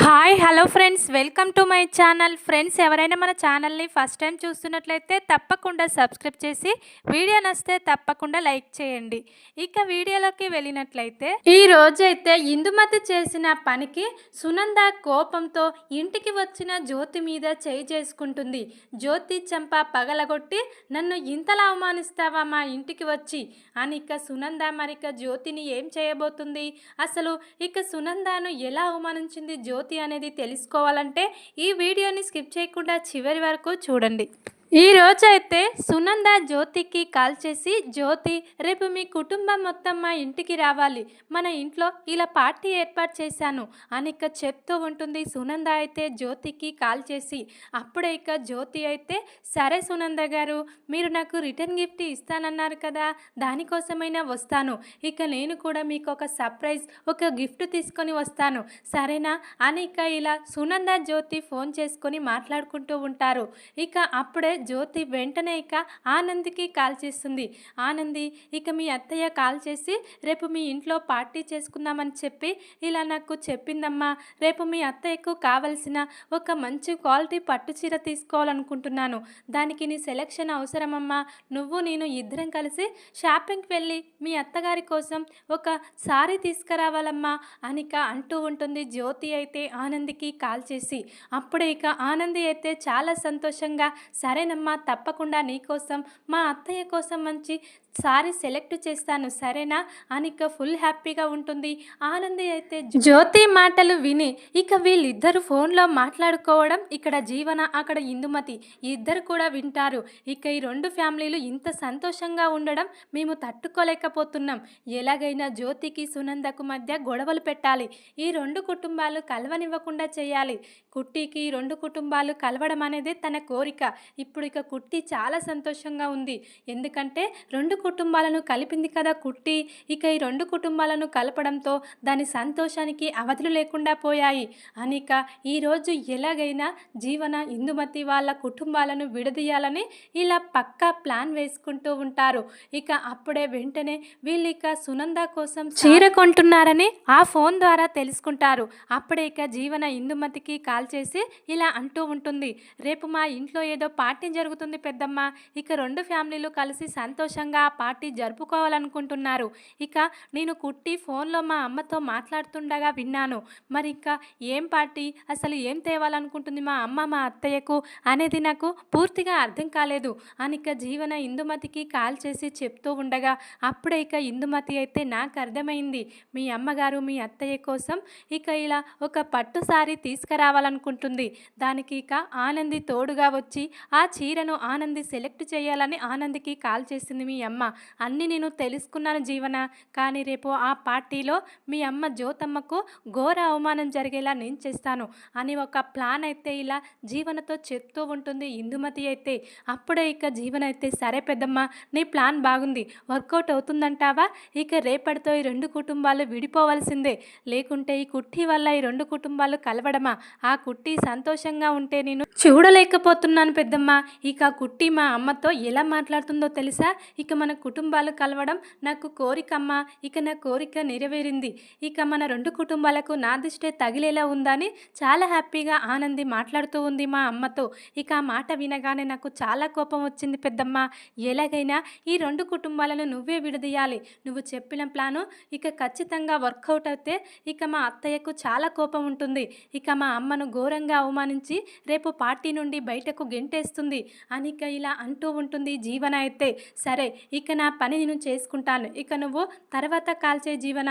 Hi hello friends welcome to my channel friends ఎవరైనా మన ఛానల్ని ఫస్ట్ టైం చూస్తున్నట్లయితే తప్పకుండా సబ్స్క్రైబ్ చేసి వీడియో నస్తే తప్పకుండా లైక్ చేయండి. ఇక వీడియోలోకి వెళ్ళినట్లయితే ఈ రోజైతే ఇందుమతి చేసిన పనికి సునంద కోపంతో ఇంటికి వచ్చిన జ్యోతి మీద చేయి చేసుకుంటుంది. జ్యోతి చెంప పగలగొట్టి నన్ను ఇంతలా అవమానిస్తావా మా ఇంటికి వచ్చి? అని ఇక సునంద మరిక జ్యోతిని ఏం చేయబోతుంది? అసలు ఇక సునందను ఎలా అవమానించింది జ్యోతి? అనేది తెలుసుకోవాలంటే ఈ వీడియోని స్కిప్ చేయకుండా చివరి వరకు చూడండి. ఈ రోజైతే అయితే సునంద జ్యోతికి కాల్ చేసి జ్యోతి రేపు మీ కుటుంబం మొత్తం మా ఇంటికి రావాలి. మన ఇంట్లో ఇలా పార్టీ ఏర్పాటు చేశాను అని ఇక చెప్తూ ఉంటుంది సునంద అయితే జ్యోతికి కాల్ చేసి. అప్పుడే ఇక జ్యోతి అయితే సరే సునంద గారు మీరు నాకు రిటర్న్ గిఫ్ట్ ఇస్తానన్నారు కదా దానికోసమైనా వస్తాను. ఇక నేను కూడా మీకు ఒక సర్ప్రైజ్ ఒక గిఫ్ట్ తీసుకొని వస్తాను. సరేనా? అని ఇక ఇలా సునంద జ్యోతి ఫోన్ చేసుకొని మాట్లాడుకుంటూ ఉంటారు. ఇక అప్పుడే జ్యోతి వెంటనే ఇక ఆనంద్కి కాల్ చేస్తుంది. ఆనంది ఇక మీ అత్తయ్య కాల్ చేసి రేపు మీ ఇంట్లో పార్టీ చేసుకుందామని చెప్పి ఇలా నాకు చెప్పిందమ్మా. రేపు మీ అత్తయ్యకు కావలసిన ఒక మంచి క్వాలిటీ పట్టు చీర తీసుకోవాలనుకుంటున్నాను. దానికి నీ సెలెక్షన్ అవసరమమ్మా. నువ్వు నేను ఇద్దరం కలిసి షాపింగ్కి వెళ్ళి మీ అత్తగారి కోసం ఒక సారీ తీసుకురావాలమ్మా అనిక అంటూ ఉంటుంది జ్యోతి అయితే ఆనందికి కాల్ చేసి. అప్పుడే ఇక ఆనంది అయితే చాలా సంతోషంగా సరే సరేనమ్మా తప్పకుండా నీకోసం మా అత్తయ్య కోసం మంచి సారీ సెలెక్ట్ చేస్తాను సరేనా? అనిక ఫుల్ హ్యాపీగా ఉంటుంది. ఆనంది అయితే జ్యోతి మాటలు విని ఇక వీళ్ళిద్దరు ఫోన్లో మాట్లాడుకోవడం ఇక్కడ జీవన అక్కడ ఇందుమతి ఇద్దరు కూడా వింటారు. ఇక ఈ రెండు ఫ్యామిలీలు ఇంత సంతోషంగా ఉండడం మేము తట్టుకోలేకపోతున్నాం. ఎలాగైనా జ్యోతికి సునందకు మధ్య గొడవలు పెట్టాలి. ఈ రెండు కుటుంబాలు కలవనివ్వకుండా చేయాలి. కుట్టికి ఈ రెండు కుటుంబాలు కలవడం అనేది తన కోరిక. ఇప్పుడు ఇక కుట్టి చాలా సంతోషంగా ఉంది. ఎందుకంటే రెండు కుటుంబాలను కలిపింది కదా కుట్టి. ఇక ఈ రెండు కుటుంబాలను కలపడంతో దాని సంతోషానికి అవధులు లేకుండా పోయాయి. అనిక ఈరోజు ఎలాగైనా జీవన ఇందుమతి వాళ్ళ కుటుంబాలను విడదీయాలని ఇలా పక్కా ప్లాన్ వేసుకుంటూ ఉంటారు. ఇక అప్పుడే వెంటనే వీళ్ళు ఇక సునంద కోసం చీర కొంటున్నారని ఆ ఫోన్ ద్వారా తెలుసుకుంటారు. అప్పుడే ఇక జీవన ఇందుమతికి కాల్ చేసి ఇలా అంటూ ఉంటుంది. రేపు మా ఇంట్లో ఏదో పార్టీ జరుగుతుంది పెద్దమ్మ. ఇక రెండు ఫ్యామిలీలు కలిసి సంతోషంగా పార్టీ జరుపుకోవాలనుకుంటున్నారు. ఇక నేను కుట్టి ఫోన్లో మా అమ్మతో మాట్లాడుతుండగా విన్నాను. మరి ఇంకా ఏం పార్టీ? అసలు ఏం తేవాలనుకుంటుంది మా అమ్మ మా అత్తయ్యకు? అనేది నాకు పూర్తిగా అర్థం కాలేదు. అని ఇక జీవన ఇందుమతికి కాల్ చేసి చెప్తూ ఉండగా అప్పుడే ఇక ఇందుమతి అయితే నాకు అర్థమైంది. మీ అమ్మగారు మీ అత్తయ్య కోసం ఇక ఇలా ఒక పట్టు సారీ తీసుకురావాలనుకుంటుంది. దానికి ఇక ఆనంది తోడుగా వచ్చి ఆ చీరను ఆనంది సెలెక్ట్ చేయాలని ఆనందికి కాల్ చేసింది మీ అమ్మ. అన్నీ నేను తెలుసుకున్నాను జీవన. కానీ రేపు ఆ పార్టీలో మీ అమ్మ జ్యోతమ్మకు ఘోర అవమానం జరిగేలా నేను చేస్తాను అని ఒక ప్లాన్ అయితే ఇలా జీవనతో చెప్తూ ఉంటుంది ఇందుమతి అయితే. అప్పుడే ఇక జీవన అయితే సరే పెద్దమ్మ నీ ప్లాన్ బాగుంది. వర్కౌట్ అవుతుందంటావా? ఇక రేపటితో ఈ రెండు కుటుంబాలు విడిపోవలసిందే. లేకుంటే ఈ కుట్టి వల్ల ఈ రెండు కుటుంబాలు కలవడమా? ఆ కుట్టి సంతోషంగా ఉంటే నేను చూడలేకపోతున్నాను పెద్దమ్మ. ఇక కుట్టి మా అమ్మతో ఎలా మాట్లాడుతుందో తెలుసా? ఇక మన కుటుంబాలు కలవడం నాకు కోరికమ్మ. ఇక నా కోరిక నెరవేరింది. ఇక మన రెండు కుటుంబాలకు నా దిష్టే తగిలేలా ఉందని చాలా హ్యాపీగా ఆనంది మాట్లాడుతూ ఉంది మా అమ్మతో. ఇక ఆ మాట వినగానే నాకు చాలా కోపం వచ్చింది పెద్దమ్మ. ఎలాగైనా ఈ రెండు కుటుంబాలను నువ్వే విడదీయాలి. నువ్వు చెప్పిన ప్లాను ఇక ఖచ్చితంగా వర్కౌట్ అయితే ఇక మా అత్తయ్యకు చాలా కోపం ఉంటుంది. ఇక మా అమ్మను ఘోరంగా అవమానించి రేపు పార్టీ నుండి బయటకు గెంటేస్తుంది. అనిక ఇలా అంటూ ఉంటుంది జీవన అయితే. సరే ఇక నా పని నేను చేసుకుంటాను. ఇక నువ్వు తర్వాత కాల్ చేయి జీవన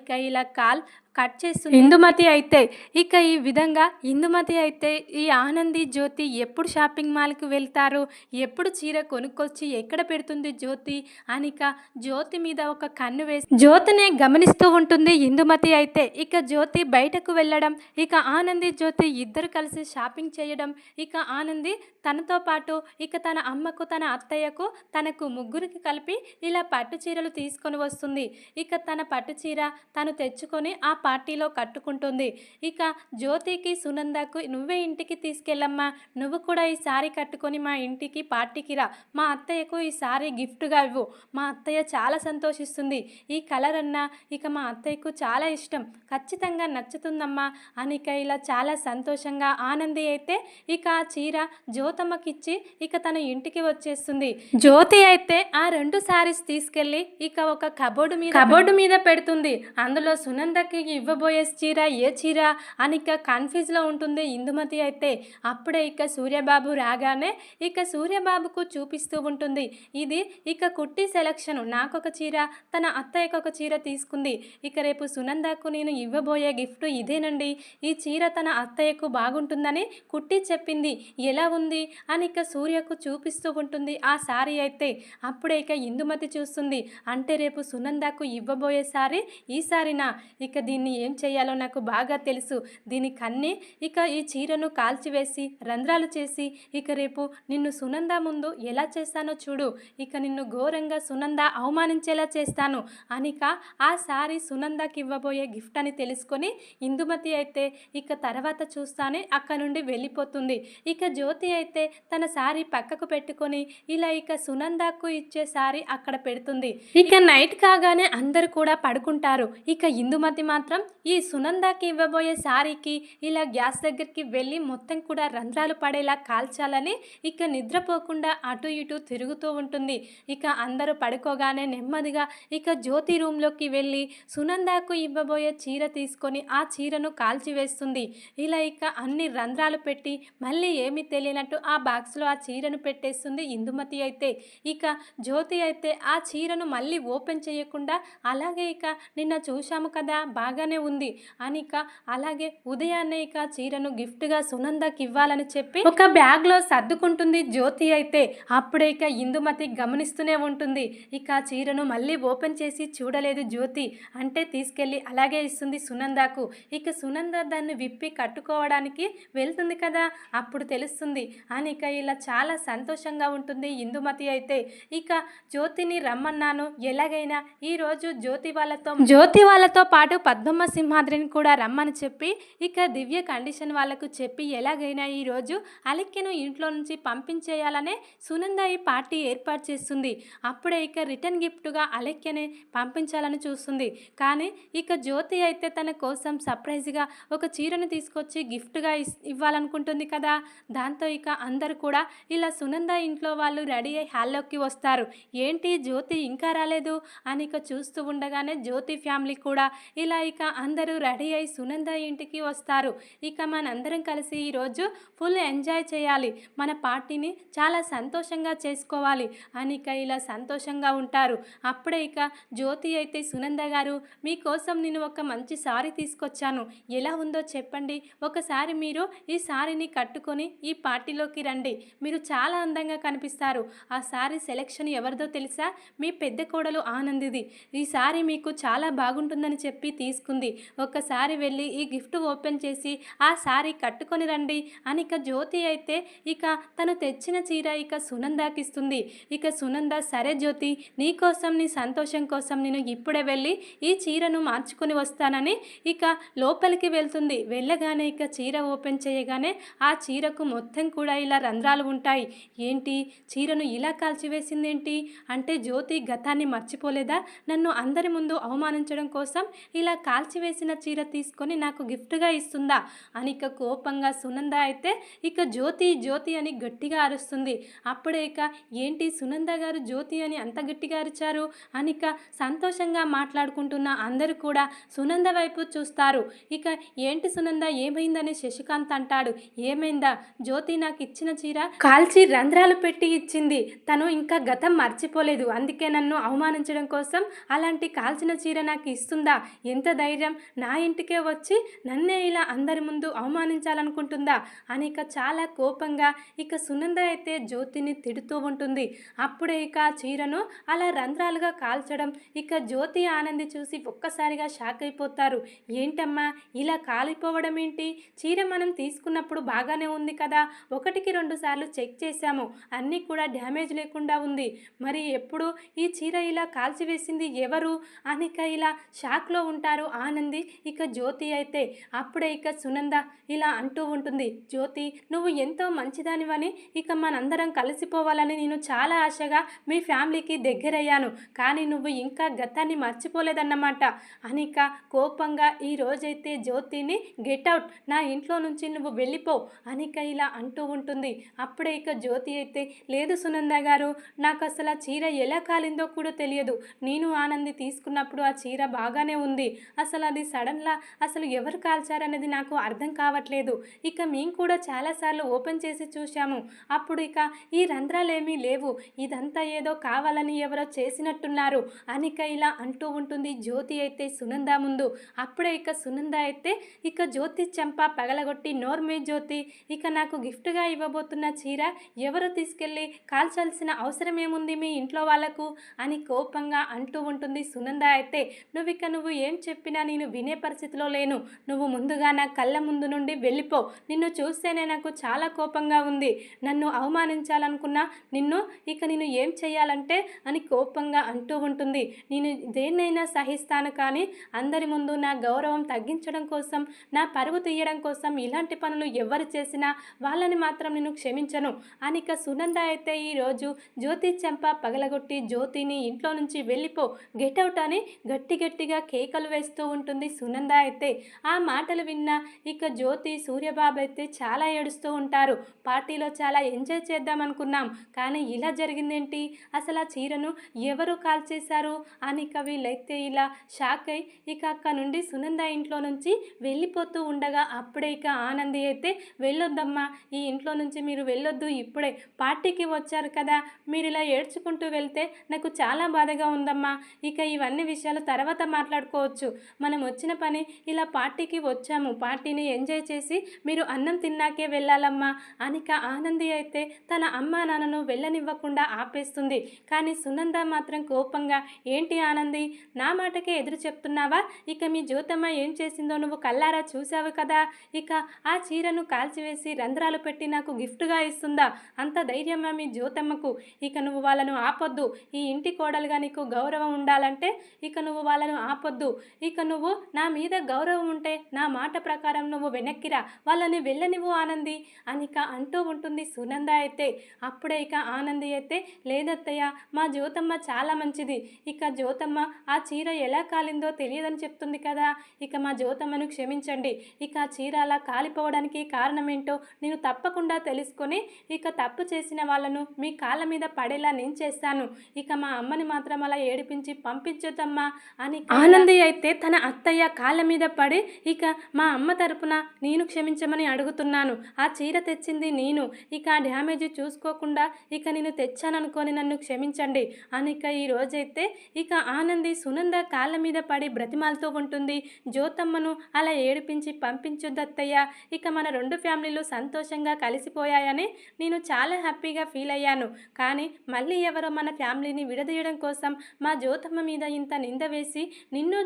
ఇక ఇలా కాల్ కట్ చేస్తుంది. ఇందుమతి అయితే ఇక ఈ విధంగా ఇందుమతి అయితే ఈ ఆనంది జ్యోతి ఎప్పుడు షాపింగ్ మాల్కి వెళ్తారు? ఎప్పుడు చీర కొనుక్కొచ్చి ఎక్కడ పెడుతుంది జ్యోతి? అనిక జ్యోతి మీద ఒక కన్ను వేసి జ్యోతిని గమనిస్తూ ఉంటుంది ఇందుమతి అయితే. ఇక జ్యోతి బయటకు వెళ్ళడం ఇక ఆనంది జ్యోతి ఇద్దరు కలిసి షాపింగ్ చేయడం ఇక ఆనంది తనతో పాటు ఇక తన అమ్మకు తన అత్తయ్యకు తనకు ముగ్గురికి కలిపి ఇలా పట్టు చీరలు తీసుకొని వస్తుంది. ఇక తన పట్టు చీర తను తెచ్చుకొని ఆ పార్టీలో కట్టుకుంటుంది. ఇక జ్యోతికి సునందకు నువ్వే ఇంటికి తీసుకెళ్ళమ్మా. నువ్వు కూడా ఈ సారీ కట్టుకొని మా ఇంటికి పార్టీకి రా. మా అత్తయ్యకు ఈ సారీ గిఫ్ట్గా ఇవ్వు. మా అత్తయ్య చాలా సంతోషిస్తుంది. ఈ కలర్ అన్నా ఇక మా అత్తయ్యకు చాలా ఇష్టం. ఖచ్చితంగా నచ్చుతుందమ్మా అనిక ఇలా చాలా సంతోషంగా ఆనంది అయితే ఇక ఆ చీర జ్యోతమ్మకిచ్చి ఇక తన ఇంటికి వచ్చేస్తుంది. జ్యోతి అయితే ఆ రెండు సారీస్ తీసుకెళ్ళి ఇక ఒక కబోర్డు మీద కబోర్డు మీద పెడుతుంది. అందులో సునందకి ఇవ్వబోయే చీర ఏ చీర అని ఇక కన్ఫ్యూజ్లో ఉంటుంది ఇందుమతి అయితే. అప్పుడే ఇక సూర్యబాబు రాగానే ఇక సూర్యబాబుకు చూపిస్తూ ఉంటుంది. ఇది ఇక కుట్టి సెలక్షన్ నాకొక చీర తన అత్తయ్యకు ఒక చీర తీసుకుంది. ఇక రేపు సునందకు నేను ఇవ్వబోయే గిఫ్ట్ ఇదేనండి. ఈ చీర తన అత్తయ్యకు బాగుంటుందని కుట్టి చెప్పింది. ఎలా ఉంది? అని ఇక సూర్యకు చూపిస్తూ ఉంటుంది ఆ సారీ అయితే. అప్పుడే ఇక ఇందుమతి చూస్తుంది. అంటే రేపు సునందకు ఇవ్వబోయే సారీ ఈ సారీనా? ఇక దీన్ని ఏం చేయాలో నాకు బాగా తెలుసు. దీనికన్నీ ఇక ఈ చీరను కాల్చివేసి రంధ్రాలు చేసి ఇక రేపు నిన్ను సునంద ముందు ఎలా చేస్తానో చూడు. ఇక నిన్ను ఘోరంగా సునంద అవమానించేలా చేస్తాను. అనిక ఆ సారీ సునందకి ఇవ్వబోయే గిఫ్ట్ అని తెలుసుకొని ఇందుమతి అయితే ఇక తర్వాత చూస్తానే అక్కడ నుండి వెళ్ళిపోతుంది. ఇక జ్యోతి అయితే తన సారీ పక్కకు పెట్టుకొని ఇలా ఇక సునందకు ఇచ్చే సారీ అక్కడ పెడుతుంది. ఇక నైట్ కాగానే అందరు కూడా పడుకుంటారు. ఇక ఇందుమతి మాత్రం ఈ సునందాకి ఇవ్వబోయే సారీకి ఇలా గ్యాస్ దగ్గరికి వెళ్ళి మొత్తం కూడా రంధ్రాలు పడేలా కాల్చాలని ఇక నిద్రపోకుండా అటు ఇటు తిరుగుతూ ఉంటుంది. ఇక అందరూ పడుకోగానే నెమ్మదిగా ఇక జ్యోతి రూమ్లోకి వెళ్ళి సునందాకు ఇవ్వబోయే చీర తీసుకొని ఆ చీరను కాల్చివేస్తుంది. ఇలా ఇక అన్ని రంధ్రాలు పెట్టి మళ్ళీ ఏమీ తెలియనట్టు ఆ బాక్స్లో ఆ చీరను పెట్టేస్తుంది ఇందుమతి అయితే. ఇక జ్యోతి అయితే ఆ చీరను మళ్ళీ ఓపెన్ చేయకుండా అలాగే ఇక నిన్న చూశాము కదా బాగా బాగానే ఉంది. అని ఇక అలాగే ఉదయాన్నే ఇక చీరను గిఫ్ట్గా సునందకి ఇవ్వాలని చెప్పి ఒక బ్యాగ్లో సర్దుకుంటుంది జ్యోతి అయితే. అప్పుడే ఇక ఇందుమతి గమనిస్తూనే ఉంటుంది. ఇక చీరను మళ్ళీ ఓపెన్ చేసి చూడలేదు జ్యోతి. అంటే తీసుకెళ్ళి అలాగే ఇస్తుంది సునందకు. ఇక సునంద దాన్ని విప్పి కట్టుకోవడానికి వెళ్తుంది కదా? అప్పుడు తెలుస్తుంది. అని ఇక ఇలా చాలా సంతోషంగా ఉంటుంది ఇందుమతి అయితే. ఇక జ్యోతిని రమ్మన్నాను. ఎలాగైనా ఈరోజు జ్యోతి వాళ్ళతో జ్యోతి వాళ్ళతో పాటు పద్మ పద్మమ్మ సింహాద్రిని కూడా రమ్మని చెప్పి ఇక దివ్య కండిషన్ వాళ్ళకు చెప్పి ఎలాగైనా ఈరోజు అలెక్కెను ఇంట్లో నుంచి పంపించేయాలనే సునంద ఈ పార్టీ ఏర్పాటు చేస్తుంది. అప్పుడే ఇక రిటర్న్ గిఫ్ట్గా అలెక్యనే పంపించాలని చూస్తుంది. కానీ ఇక జ్యోతి అయితే తన కోసం సర్ప్రైజ్గా ఒక చీరను తీసుకొచ్చి గిఫ్ట్గా ఇవ్వాలనుకుంటుంది కదా. దాంతో ఇక అందరు కూడా ఇలా సునంద ఇంట్లో వాళ్ళు రెడీ అయ్యి హాల్లోకి వస్తారు. ఏంటి జ్యోతి ఇంకా రాలేదు? అని ఇక చూస్తూ ఉండగానే జ్యోతి ఫ్యామిలీ కూడా ఇలా ఇక అందరూ రెడీ అయి సునంద ఇంటికి వస్తారు. ఇక మనందరం కలిసి ఈరోజు ఫుల్ ఎంజాయ్ చేయాలి. మన పార్టీని చాలా సంతోషంగా చేసుకోవాలి అని ఇక ఇలా సంతోషంగా ఉంటారు. అప్పుడే ఇక జ్యోతి అయితే సునంద గారు మీకోసం నేను ఒక మంచి సారీ తీసుకొచ్చాను. ఎలా ఉందో చెప్పండి. ఒకసారి మీరు ఈ సారీని కట్టుకొని ఈ పార్టీలోకి రండి. మీరు చాలా అందంగా కనిపిస్తారు. ఆ సారీ సెలెక్షన్ ఎవరిదో తెలుసా? మీ పెద్ద కోడలు ఆనందిది. ఈ సారీ మీకు చాలా బాగుంటుందని చెప్పి తీసుకుంది ఒక్కసారి వెళ్ళి ఈ గిఫ్ట్ ఓపెన్ చేసి ఆ సారీ కట్టుకొని రండి అని ఇక జ్యోతి అయితే ఇక తను తెచ్చిన చీర ఇక సునందాకి ఇస్తుంది. ఇక సునంద సరే జ్యోతి నీ కోసం నీ సంతోషం కోసం నేను ఇప్పుడే వెళ్ళి ఈ చీరను మార్చుకొని వస్తానని ఇక లోపలికి వెళ్తుంది. వెళ్ళగానే ఇక చీర ఓపెన్ చేయగానే ఆ చీరకు మొత్తం కూడా ఇలా రంధ్రాలు ఉంటాయి. ఏంటి? చీరను ఇలా కాల్చివేసిందేంటి? అంటే జ్యోతి గతాన్ని మర్చిపోలేదా? నన్ను అందరి ముందు అవమానించడం కోసం ఇలా కాల్చివేసిన చీర తీసుకొని నాకు గిఫ్ట్గా ఇస్తుందా? అని ఇక కోపంగా సునంద అయితే ఇక జ్యోతి జ్యోతి అని గట్టిగా అరుస్తుంది. అప్పుడే ఇక ఏంటి సునంద గారు జ్యోతి అని అంత గట్టిగా అరిచారు? అని ఇక సంతోషంగా మాట్లాడుకుంటున్న అందరూ కూడా సునంద వైపు చూస్తారు. ఇక ఏంటి సునంద ఏమైందని శశికాంత్ అంటాడు. ఏమైందా? జ్యోతి నాకు ఇచ్చిన చీర కాల్చి రంధ్రాలు పెట్టి ఇచ్చింది. తను ఇంకా గతం మర్చిపోలేదు. అందుకే నన్ను అవమానించడం కోసం అలాంటి కాల్చిన చీర నాకు ఇస్తుందా? ఎంత ధైర్యం నా ఇంటికే వచ్చి నన్నే ఇలా అందరి ముందు అవమానించాలనుకుంటుందా? అని ఇక చాలా కోపంగా ఇక సునంద అయితే జ్యోతిని తిడుతూ ఉంటుంది. అప్పుడే ఇక చీరను అలా రంధ్రాలుగా కాల్చడం ఇక జ్యోతి ఆనంది చూసి ఒక్కసారిగా షాక్ అయిపోతారు. ఏంటమ్మా ఇలా కాలిపోవడం ఏంటి? చీర మనం తీసుకున్నప్పుడు బాగానే ఉంది కదా ఒకటికి రెండు సార్లు చెక్ చేశాము అన్నీ కూడా డ్యామేజ్ లేకుండా ఉంది. మరి ఎప్పుడు ఈ చీర ఇలా కాల్చివేసింది ఎవరు? అనిక ఇలా షాక్లో ఉంటారు ఆనంది ఇక జ్యోతి అయితే అప్పుడే ఇక సునంద ఇలా అంటూ ఉంటుంది. జ్యోతి నువ్వు ఎంతో మంచిదానివని ఇక మనందరం కలిసిపోవాలని నేను చాలా ఆశగా మీ ఫ్యామిలీకి దగ్గరయ్యాను. కానీ నువ్వు ఇంకా గతాన్ని మర్చిపోలేదన్నమాట. అనిక కోపంగా ఈ రోజైతే జ్యోతిని గెట్ అవుట్ నా ఇంట్లో నుంచి నువ్వు వెళ్ళిపో అనిక ఇలా అంటూ ఉంటుంది. అప్పుడే ఇక జ్యోతి అయితే లేదు సునంద గారు నాకు అసలు ఆ చీర ఎలా కాలిందో కూడా తెలియదు. నేను ఆనంది తీసుకున్నప్పుడు ఆ చీర బాగానే ఉంది. అసలు అది సడన్లా అసలు ఎవరు కాల్చారనేది నాకు అర్థం కావట్లేదు. ఇక మేము కూడా చాలాసార్లు ఓపెన్ చేసి చూశాము. అప్పుడు ఇక ఈ రంధ్రాలు ఏమీ లేవు. ఇదంతా ఏదో కావాలని ఎవరో చేసినట్టున్నారు. అనిక ఇలా అంటూ ఉంటుంది. జ్యోతి అయితే సునంద ముందు. అప్పుడే ఇక సునంద అయితే ఇక జ్యోతి చెంప పగలగొట్టి నోర్మే జ్యోతి ఇక నాకు గిఫ్ట్గా ఇవ్వబోతున్న చీర ఎవరు తీసుకెళ్ళి కాల్చాల్సిన అవసరం ఏముంది మీ ఇంట్లో వాళ్ళకు? అని కోపంగా అంటూ ఉంటుంది సునంద అయితే. నువ్వు ఇక నువ్వు ఏం చెప్పి నేను వినే పరిస్థితిలో లేను. నువ్వు ముందుగా నా కళ్ళ ముందు నుండి వెళ్ళిపో. నిన్ను చూస్తేనే నాకు చాలా కోపంగా ఉంది. నన్ను అవమానించాలనుకున్నా నిన్ను ఇక నేను ఏం చేయాలంటే అని కోపంగా అంటూ ఉంటుంది. నేను దేన్నైనా సహిస్తాను కానీ అందరి ముందు నా గౌరవం తగ్గించడం కోసం నా పరువు తీయడం కోసం ఇలాంటి పనులు ఎవరు చేసినా వాళ్ళని మాత్రం నేను క్షమించను. అనిక సునంద అయితే ఈరోజు జ్యోతి చెంప పగలగొట్టి జ్యోతిని ఇంట్లో నుంచి వెళ్ళిపో. గెట్ అవుట్ అని గట్టి గట్టిగా కేకలు వేస్తూ ఉంటుంది. సునంద అయితే ఆ మాటలు విన్న ఇక జ్యోతి సూర్యబాబు అయితే చాలా ఏడుస్తూ ఉంటారు. పార్టీలో చాలా ఎంజాయ్ చేద్దాం అనుకున్నాం. కానీ ఇలా జరిగిందేంటి? అసలు ఆ చీరను ఎవరు కాల్ చేశారు అని ఇక వీళ్ళైతే ఇలా షాక్ అయి ఇక అక్క నుండి సునంద ఇంట్లో నుంచి వెళ్ళిపోతూ ఉండగా అప్పుడే ఇక ఆనంది అయితే వెళ్ళొద్దమ్మా ఈ ఇంట్లో నుంచి మీరు వెళ్ళొద్దు. ఇప్పుడే పార్టీకి వచ్చారు కదా. మీరు ఇలా ఏడ్చుకుంటూ వెళ్తే నాకు చాలా బాధగా ఉందమ్మా. ఇక ఇవన్నీ విషయాలు తర్వాత మాట్లాడుకోవచ్చు. మనం వచ్చిన పని ఇలా పార్టీకి వచ్చాము పార్టీని ఎంజాయ్ చేసి మీరు అన్నం తిన్నాకే వెళ్ళాలమ్మా అనిక ఆనంది అయితే తన అమ్మా నాన్నను వెళ్ళనివ్వకుండా ఆపేస్తుంది. కానీ సునంద మాత్రం కోపంగా ఏంటి ఆనంది నా మాటకే ఎదురు చెప్తున్నావా? ఇక మీ జ్యోతమ్మ ఏం చేసిందో నువ్వు కల్లారా చూసావు కదా? ఇక ఆ చీరను కాల్చివేసి రంధ్రాలు పెట్టి నాకు గిఫ్ట్గా ఇస్తుందా? అంత ధైర్యమా మీ జ్యోతమ్మకు? ఇక నువ్వు వాళ్ళను ఆపొద్దు. ఈ ఇంటి కోడలుగా నీకు గౌరవం ఉండాలంటే ఇక నువ్వు వాళ్ళను ఆపొద్దు. ఇక ఇక నువ్వు నా మీద గౌరవం ఉంటే నా మాట ప్రకారం నువ్వు వెనక్కిరా. వాళ్ళని వెళ్ళనివ్వు ఆనంది. అనిక అంటూ ఉంటుంది సునంద అయితే. అప్పుడే ఇక ఆనంది అయితే లేదత్తయ్య మా జ్యోతమ్మ చాలా మంచిది. ఇక జ్యోతమ్మ ఆ చీర ఎలా కాలిందో తెలియదని చెప్తుంది కదా. ఇక మా జ్యోతమ్మను క్షమించండి. ఇక ఆ చీర అలా కాలిపోవడానికి కారణం ఏంటో నేను తప్పకుండా తెలుసుకొని ఇక తప్పు చేసిన వాళ్ళను మీ కాళ్ళ మీద పడేలా నేను చేస్తాను. ఇక మా అమ్మని మాత్రం అలా ఏడిపించి పంపించొద్దమ్మా. అని ఆనంది అయితే తన అత్తయ్య కాళ్ళ మీద పడి ఇక మా అమ్మ తరపున నేను క్షమించమని అడుగుతున్నాను. ఆ చీర తెచ్చింది నేను. ఇక ఆ డ్యామేజ్ చూసుకోకుండా ఇక నేను తెచ్చాననుకొని నన్ను క్షమించండి అని ఇక ఈ రోజైతే ఇక ఆనంది సునంద కాళ్ళ మీద పడి బ్రతిమాలతో ఉంటుంది. జ్యోతమ్మను అలా ఏడిపించి పంపించొద్దు అత్తయ్య ఇక మన రెండు ఫ్యామిలీలు సంతోషంగా కలిసిపోయాయని నేను చాలా హ్యాపీగా ఫీల్ అయ్యాను. కానీ మళ్ళీ ఎవరో మన ఫ్యామిలీని విడదీయడం కోసం మా జ్యోతమ్మ మీద ఇంత నింద వేసి నిన్ను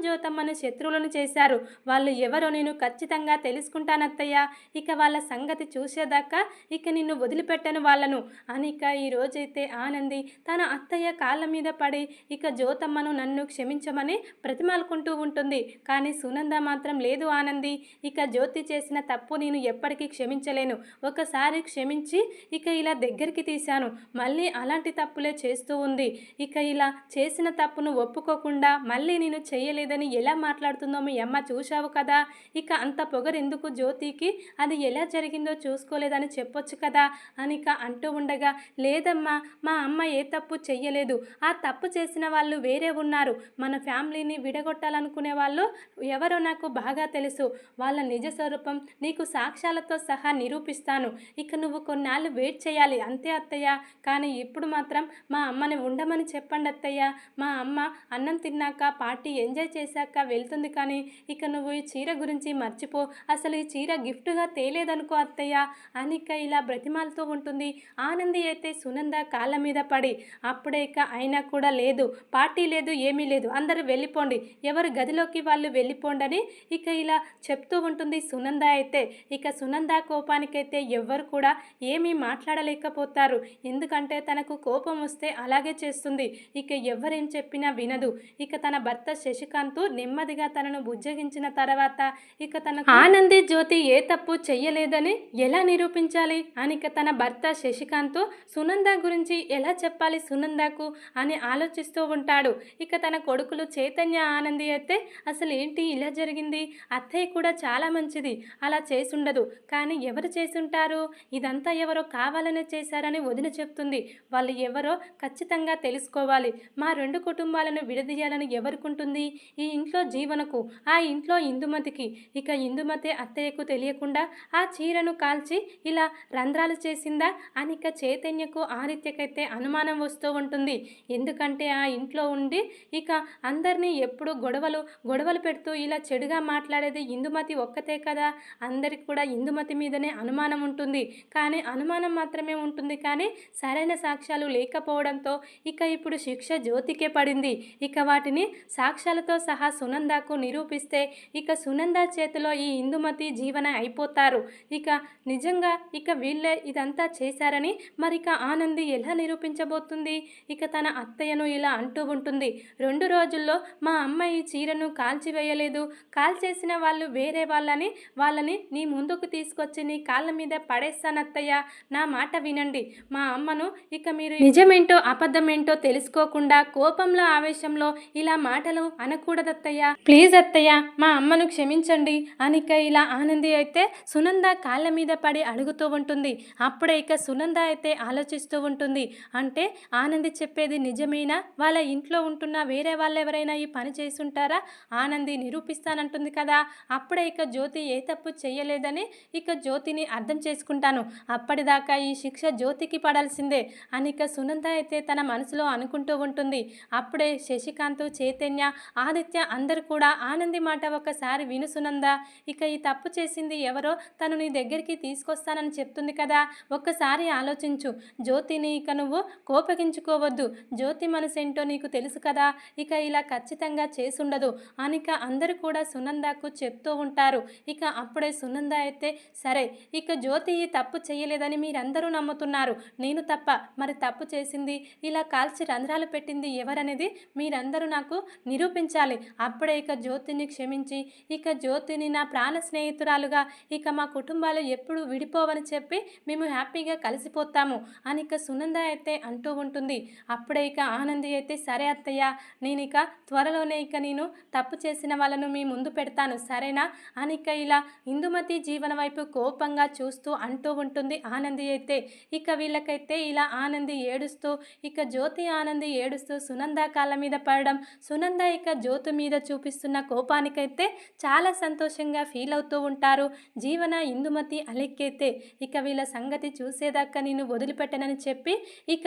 జ్యోతమ్మను శత్రువులను చేశారు. వాళ్ళు ఎవరో నేను ఖచ్చితంగా తెలుసుకుంటానత్తయ్యా. ఇక వాళ్ళ సంగతి చూసేదాకా ఇక నిన్ను వదిలిపెట్టను వాళ్ళను. అని ఇక ఈ రోజైతే ఆనంది తన అత్తయ్య కాళ్ళ మీద పడి ఇక జ్యోతమ్మను నన్ను క్షమించమని ప్రతిమాలుకుంటూ ఉంటుంది. కానీ సునంద మాత్రం లేదు ఆనంది. ఇక జ్యోతి చేసిన తప్పు నేను ఎప్పటికీ క్షమించలేను. ఒకసారి క్షమించి ఇక ఇలా దగ్గరికి తీశాను. మళ్ళీ అలాంటి తప్పులే చేస్తూ ఉంది. ఇక ఇలా చేసిన తప్పును ఒప్పుకోకుండా మళ్ళీ నేను చేయలేదని ఎలా మాట్లాడుతుందో మీ అమ్మ చూశావు కదా? ఇక అంత పొగరెందుకు జ్యోతికి? అది ఎలా జరిగిందో చూసుకోలేదని చెప్పొచ్చు కదా? అని ఇక అంటూ ఉండగా లేదమ్మా మా అమ్మ ఏ తప్పు చెయ్యలేదు. ఆ తప్పు చేసిన వాళ్ళు వేరే ఉన్నారు. మన ఫ్యామిలీని విడగొట్టాలనుకునే వాళ్ళు ఎవరో నాకు బాగా తెలుసు. వాళ్ళ నిజ స్వరూపం నీకు సాక్ష్యాలతో సహా నిరూపిస్తాను. ఇక నువ్వు కొన్నాళ్ళు వెయిట్ చేయాలి అంతే అత్తయ్య. కానీ ఇప్పుడు మాత్రం మా అమ్మని ఉండమని చెప్పండి అత్తయ్య మా అమ్మ అన్నం తిన్నాక పార్టీ ఎంజాయ్ చేశాక వెళ్తుంది కానీ ఇక నువ్వు ఈ చీర గురించి మర్చిపో. అసలు ఈ చీర గిఫ్ట్గా తేలేదనుకో అత్తయ్య. అనిక ఇలా బ్రతిమాలతో ఉంటుంది. ఆనంది అయితే సునంద కాళ్ళ మీద పడి అప్పుడే ఇక అయినా కూడా లేదు. పార్టీ లేదు ఏమీ లేదు. అందరూ వెళ్ళిపోండి. ఎవరు గదిలోకి వాళ్ళు వెళ్ళిపోండని ఇక ఇలా చెప్తూ ఉంటుంది సునంద అయితే. ఇక సునంద కోపానికైతే ఎవ్వరు కూడా ఏమీ మాట్లాడలేకపోతారు. ఎందుకంటే తనకు కోపం వస్తే అలాగే చేస్తుంది. ఇక ఎవరేం చెప్పినా వినదు. ఇక తన భర్త శశికాంత్ నెమ్మ నెమ్మదిగా తనను బుజ్జగించిన తర్వాత ఇక తన ఆనంది జ్యోతి ఏ తప్పు చెయ్యలేదని ఎలా నిరూపించాలి? అని ఇక తన భర్త శశికాంత్తో సునంద గురించి ఎలా చెప్పాలి సునందకు? అని ఆలోచిస్తూ ఉంటాడు. ఇక తన కొడుకులు చైతన్య ఆనంది అయితే అసలు ఏంటి ఇలా జరిగింది? అత్తయ్య కూడా చాలా మంచిది. అలా చేసుండదు. కానీ ఎవరు చేసుంటారు? ఇదంతా ఎవరో కావాలనే చేశారని వదిన చెప్తుంది. వాళ్ళు ఎవరో ఖచ్చితంగా తెలుసుకోవాలి. మా రెండు కుటుంబాలను విడదీయాలని ఎవరుకుంటుంది? ఈ ఇంట్లో జీవనకు ఆ ఇంట్లో ఇందుమతికి. ఇక ఇందుమతి అత్తయ్యకు తెలియకుండా ఆ చీరను కాల్చి ఇలా రంధ్రాలు చేసిందా? అని ఇక చైతన్యకు ఆదిత్యకైతే అనుమానం వస్తూ ఉంటుంది. ఎందుకంటే ఆ ఇంట్లో ఉండి ఇక అందరినీ ఎప్పుడు గొడవలు గొడవలు పెడుతూ ఇలా చెడుగా మాట్లాడేది ఇందుమతి ఒక్కతే కదా? అందరికి కూడా ఇందుమతి మీదనే అనుమానం ఉంటుంది. కానీ అనుమానం మాత్రమే ఉంటుంది. కానీ సరైన సాక్ష్యాలు లేకపోవడంతో ఇక ఇప్పుడు శిక్ష జ్యోతికే పడింది. ఇక వాటిని సాక్ష్యాలతో సహా సునందాకు నిరూపిస్తే ఇక సునంద చేతిలో ఈ ఇందుమతి జీవన అయిపోతారు. ఇక నిజంగా ఇక వీళ్ళే ఇదంతా చేశారని మరిక ఆనంది ఎలా నిరూపించబోతుంది? ఇక తన అత్తయ్యను ఇలా అంటూ ఉంటుంది. రెండు రోజుల్లో మా అమ్మ ఈ చీరను కాల్చివేయలేదు. కాల్చేసిన వాళ్ళు వేరే వాళ్ళని వాళ్ళని నీ ముందుకు తీసుకొచ్చి నీ కాళ్ళ మీద పడేస్తానత్తయ్య. నా మాట వినండి. మా అమ్మను ఇక మీరు నిజమేంటో అబద్ధమేంటో తెలుసుకోకుండా కోపంలో ఆవేశంలో ఇలా మాటలు అనకూడదత్తయ్య. అత్తయ్య ప్లీజ్ అత్తయ్య మా అమ్మను క్షమించండి అనిక ఇలా ఆనంది అయితే సునంద కాళ్ళ మీద పడి అడుగుతూ ఉంటుంది. అప్పుడే ఇక సునంద అయితే ఆలోచిస్తూ ఉంటుంది. అంటే ఆనంది చెప్పేది నిజమేనా? వాళ్ళ ఇంట్లో ఉంటున్న వేరే వాళ్ళు ఎవరైనా ఈ పని చేసుంటారా ఆనంది నిరూపిస్తానంటుంది కదా. అప్పుడే ఇక జ్యోతి ఏ తప్పు చేయలేదని ఇక జ్యోతిని అర్థం చేసుకుంటాను. అప్పటిదాకా ఈ శిక్ష జ్యోతికి పడాల్సిందే అని ఇక సునంద అయితే తన మనసులో అనుకుంటూ ఉంటుంది. అప్పుడే శశికాంత్ చైతన్య ఆదిత్య అందరూ కూడా ఆనంది మాట ఒకసారి వినుసునందా ఇక ఈ తప్పు చేసింది ఎవరో తను నీ దగ్గరికి తీసుకొస్తానని చెప్తుంది కదా. ఒక్కసారి ఆలోచించు. జ్యోతిని ఇక నువ్వు కోపగించుకోవద్దు. జ్యోతి మనసేంటో నీకు తెలుసు కదా. ఇక ఇలా ఖచ్చితంగా చేసుండదు. అనిక అందరూ కూడా సునందాకు చెప్తూ ఉంటారు. ఇక అప్పుడే సునంద అయితే సరే ఇక జ్యోతి ఈ తప్పు చేయలేదని మీరందరూ నమ్ముతున్నారు. నేను తప్ప మరి తప్పు చేసింది? ఇలా కాల్చి రంధ్రాలు పెట్టింది ఎవరనేది మీరందరూ నాకు నిరూపించాలి. అప్పుడే ఇక జ్యోతిని క్షమించి ఇక జ్యోతిని నా ప్రాణ స్నేహితురాలుగా ఇక మా కుటుంబాలు ఎప్పుడు విడిపోవని చెప్పి మేము హ్యాపీగా కలిసిపోతాము అని ఇక సునంద అయితే అంటూ ఉంటుంది. అప్పుడే ఇక ఆనంది అయితే సరే అత్తయ్య నేను ఇక త్వరలోనే ఇక నేను తప్పు చేసిన వాళ్ళను మీ ముందు పెడతాను సరేనా? అని ఇక ఇలా ఇందుమతి జీవన వైపు కోపంగా చూస్తూ అంటూ ఉంటుంది ఆనంది అయితే. ఇక వీళ్ళకైతే ఇలా ఆనంది ఏడుస్తూ ఇక జ్యోతి ఆనంది ఏడుస్తూ సునంద కాళ్ళ మీద పడడం సునంద ఇక జ్యోతి మీద చూపిస్తున్న కోపానికైతే చాలా సంతోషంగా ఫీల్ అవుతూ ఉంటారు. జీవన ఇందుమతి అలెక్కైతే ఇక వీళ్ళ సంగతి చూసేదాకా నేను వదిలిపెట్టనని చెప్పి ఇక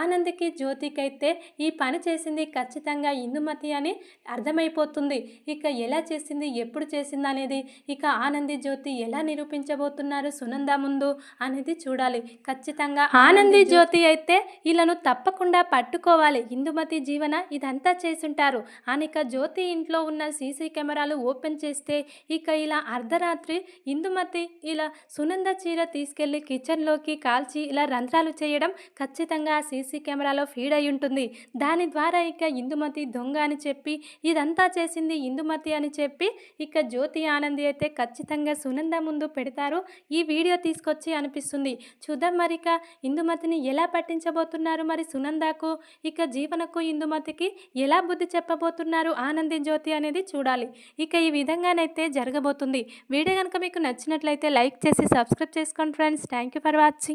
ఆనంద్కి జ్యోతికైతే ఈ పని చేసింది ఖచ్చితంగా ఇందుమతి అని అర్థమైపోతుంది. ఇక ఎలా చేసింది ఎప్పుడు చేసింది అనేది ఇక ఆనంది జ్యోతి ఎలా నిరూపించబోతున్నారు సునంద ముందు అనేది చూడాలి. ఖచ్చితంగా ఆనంది జ్యోతి అయితే వీళ్ళను తప్పకుండా పట్టుకోవాలి. ఇందుమతి జీవన ఇదంతా చేసుంటారు. అనిక జ్యోతి ఇంట్లో ఉన్న సీసీ కెమెరాలు ఓపెన్ చేస్తే ఇక ఇలా అర్ధరాత్రి ఇందుమతి ఇలా సునంద చీర తీసుకెళ్ళి కిచెన్లోకి కాల్చి ఇలా రంధ్రాలు చేయడం ఖచ్చితంగా సీసీ కెమెరాలో ఫీడ్ అయి ఉంటుంది. దాని ద్వారా ఇక ఇందుమతి దొంగ అని చెప్పి ఇదంతా చేసింది ఇందుమతి అని చెప్పి ఇక జ్యోతి ఆనంది అయితే ఖచ్చితంగా సునంద ముందు పెడతారు. ఈ వీడియో తీసుకొచ్చి అనిపిస్తుంది. చూద్దాం మరి ఇక ఇందుమతిని ఎలా పట్టించబోతున్నారు మరి సునందకు? ఇక జీవనకు ఇందుమతికి ఎలా బుద్ధి చెప్పబోతున్నారు ఆనంది జ్యోతి అనేది చూడాలి. ఇక ఈ విధంగానైతే జరగబోతుంది. వీడియో కనుక మీకు నచ్చినట్లయితే లైక్ చేసి సబ్స్క్రైబ్ చేసుకోండి friends. Thank you for watching.